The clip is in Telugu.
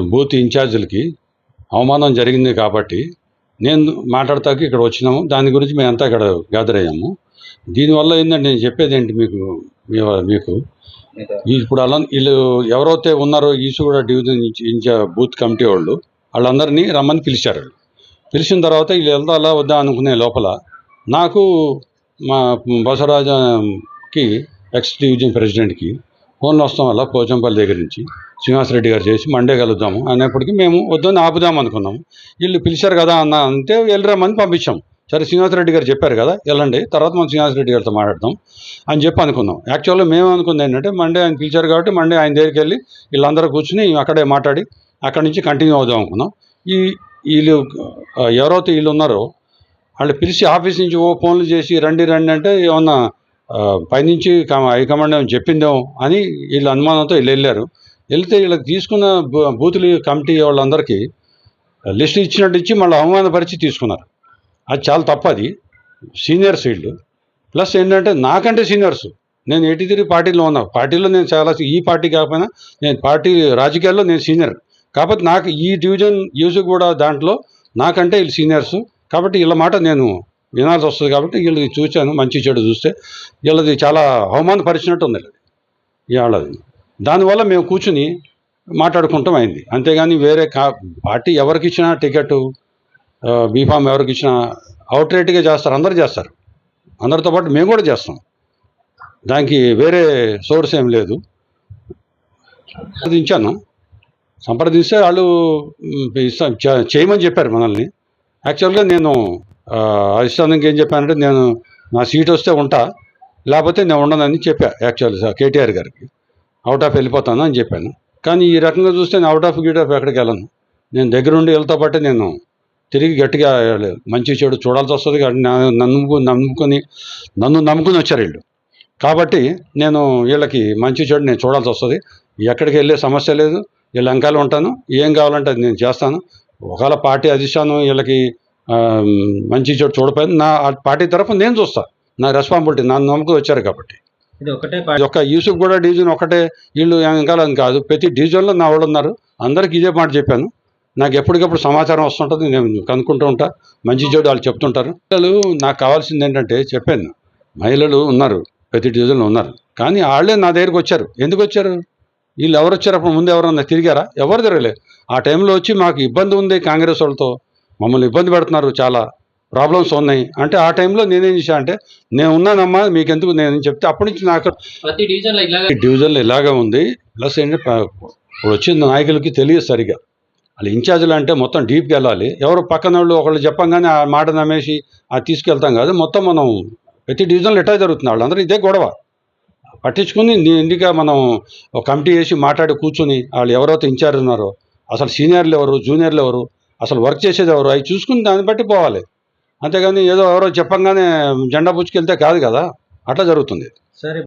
బూత్ ఇన్ఛార్జీలకి అవమానం జరిగింది కాబట్టి నేను మాట్లాడతాకి ఇక్కడ వచ్చినాము. దాని గురించి మేమంతా ఇక్కడ గ్యాదర్ అయ్యాము. దీనివల్ల ఏంటంటే నేను చెప్పేది ఏంటి మీకు మీ- మీకు? ఇప్పుడు అలా వీళ్ళు ఎవరైతే ఉన్నారో ఈసు కూడా డివిజన్ ఇన్ఛ- ఇన్ఛా బూత్ కమిటీ వాళ్ళు వాళ్ళందరినీ రమ్మని పిలిచారు. పిలిచిన తర్వాత వీళ్ళు వెళ్దాలా వద్దా అనుకునే లోపల నాకు మా బసవరాజకి ఎక్స్ డివిజన్ ప్రెసిడెంట్కి ఫోన్లు వస్తాం వల్ల పోచంపల్లి దగ్గర నుంచి. శ్రీనివాసరెడ్డి గారు చేసి మండే కలుద్దాము. అనేప్పటికీ మేము వద్దని ఆపుదాం అనుకున్నాము. వీళ్ళు పిలిచారు కదా అన్న అంటే వెళ్ళరామని పంపించాం. సరే శ్రీనివాసరెడ్డి గారు చెప్పారు కదా వెళ్ళండి. తర్వాత మనం శ్రీనివాసరెడ్డి గారితో మాట్లాడదాం అని చెప్పి అనుకున్నాం. యాక్చువల్గా మేము అనుకుంది ఏంటంటే మండే ఆయన పిలిచారు కాబట్టి మండే ఆయన దగ్గరికి వెళ్ళి వీళ్ళందరూ కూర్చుని అక్కడే మాట్లాడి అక్కడి నుంచి కంటిన్యూ అవుదాం అనుకున్నాం. ఈ వీళ్ళు ఎవరైతే వీళ్ళు ఉన్నారో వాళ్ళు పిలిచి ఆఫీస్ నుంచి ఓ ఫోన్లు చేసి రండి రండి అంటే ఏమన్నా పైనుంచి హైకమాండ్ చెప్పిందేమో అని వీళ్ళు అనుమానంతో వీళ్ళు వెళ్ళారు. వెళ్తే వీళ్ళకి తీసుకున్న బూతులు కమిటీ వాళ్ళందరికీ లిస్ట్ ఇచ్చినట్టు ఇచ్చి మళ్ళీ అవమానపరిచి తీసుకున్నారు. అది చాలా తప్పు అది. సీనియర్స్ వీళ్ళు. ప్లస్ ఏంటంటే నాకంటే సీనియర్స్. నేను ఎయిటీ త్రీ పార్టీలో ఉన్నా. పార్టీలో నేను చాలా ఈ పార్టీ కాకపోయినా నేను పార్టీ రాజకీయాల్లో నేను సీనియర్. కాబట్టి నాకు ఈ డివిజన్ యూజ్ కూడా దాంట్లో నాకంటే వీళ్ళు సీనియర్స్. కాబట్టి వీళ్ళ మాట నేను వినాల్సి వస్తుంది కాబట్టి వీళ్ళది చూశాను మంచి చెడు చూస్తే. వీళ్ళది చాలా అవమానపరిచినట్టు ఉంది ఇవాళది దానివల్ల మేము కూర్చుని మాట్లాడుకుంటాం అయింది. అంతేగాని వేరే కా పార్టీ ఎవరికి ఇచ్చినా టికెట్ బీఫామ్ ఎవరికి ఇచ్చినా అవుట్ రేట్గా చేస్తారు అందరు చేస్తారు. అందరితో పాటు మేము కూడా చేస్తాం. దానికి వేరే సోర్స్ ఏం లేదు. సంప్రదించాను. సంప్రదిస్తే వాళ్ళు ఇస్తాం చేయమని చెప్పారు మనల్ని. యాక్చువల్గా నేను అధిష్టానంకి అధిష్టానానికి ఏం చెప్పానంటే నేను నా సీట్ వస్తే ఉంటా లేకపోతే నేను ఉండనని చెప్పా యాక్చువల్ కేటీఆర్ గారికి. అవుట్ ఆఫ్ వెళ్ళిపోతాను అని చెప్పాను. కానీ ఈ రకంగా చూస్తే నేను అవుట్ ఆఫ్ గీట్ ఆఫ్ ఎక్కడికి వెళ్ళను. నేను దగ్గరుండి వెళ్తా బట్టి నేను తిరిగి గట్టిగా మంచి చెడు చూడాల్సి వస్తుంది కాబట్టి నన్ను నమ్ముకొని నన్ను నమ్ముకుని వచ్చారు వీళ్ళు. కాబట్టి నేను వీళ్ళకి మంచి చెడు నేను చూడాల్సి వస్తుంది. ఎక్కడికి వెళ్ళే సమస్య లేదు. వీళ్ళ అంకాలు ఉంటాను. ఏం కావాలంటే అది నేను చేస్తాను. ఒకవేళ పార్టీ అధిష్టానం వీళ్ళకి మంచి చెడు చూడపోయింది నా పార్టీ తరఫున నేను చూస్తాను నా రెస్పాన్సిబిలిటీ నన్ను నమ్ముకుని వచ్చారు కాబట్టి. ఒక్క యూసుఫ్ కూడా డివిజన్ ఒకటే వీళ్ళు వెనకాల అని కాదు. ప్రతి డివిజన్లో నా వాళ్ళు ఉన్నారు. అందరికి ఇదే మాట చెప్పాను. నాకు ఎప్పటికప్పుడు సమాచారం వస్తుంటుంది. నేను కనుక్కుంటూ ఉంటా. మంచి చెడు వాళ్ళు చెప్తుంటారు. పిల్లలు నాకు కావాల్సింది ఏంటంటే చెప్పాను. మహిళలు ఉన్నారు. ప్రతి డివిజన్లో ఉన్నారు. కానీ వాళ్ళే నా దగ్గరికి వచ్చారు. ఎందుకు వచ్చారు? వీళ్ళు ఎవరు వచ్చారు? అప్పుడు ముందు ఎవరన్నా తిరిగారా? ఎవరు తిరగలేదు ఆ టైంలో వచ్చి మాకు ఇబ్బంది ఉంది కాంగ్రెస్ వాళ్ళతో. మమ్మల్ని ఇబ్బంది పెడుతున్నారు చాలా ప్రాబ్లమ్స్ ఉన్నాయి. అంటే ఆ టైంలో నేనేం చేశా అంటే నేను ఉన్నానమ్మా మీకు ఎందుకు నేను చెప్తే అప్పటి నుంచి నాకు ప్రతి డివిజన్లో ఇలాగే ఈ డివిజన్లో ఇలాగే ఉంది. ప్లస్ ఏంటంటే ఇప్పుడు వచ్చిన నాయకులకి తెలియదు సరిగా. వాళ్ళు ఇన్ఛార్జ్లు అంటే మొత్తం డీప్కి వెళ్ళాలి. ఎవరు పక్కన వాళ్ళు ఒకళ్ళు చెప్పంగానే ఆ మాట నమ్మేసి అది తీసుకెళ్తాం కాదు. మొత్తం మనం ప్రతి డివిజన్లో ఎట్టా జరుగుతుంది. వాళ్ళందరూ ఇదే గొడవ. పట్టించుకుని ఇండిగా మనం ఒక కమిటీ వేసి మాట్లాడి కూర్చుని వాళ్ళు ఎవరైతే ఇన్ఛార్జ్ ఉన్నారో అసలు సీనియర్లు ఎవరు జూనియర్లు ఎవరు అసలు వర్క్ చేసేది ఎవరు? అవి చూసుకుని దాన్ని బట్టి పోవాలి. అంతేగాని ఏదో ఎవరో చెప్పంగానే జెండా పుచ్చుకెళ్తే కాదు కదా? అట్లా జరుగుతుంది. సరే.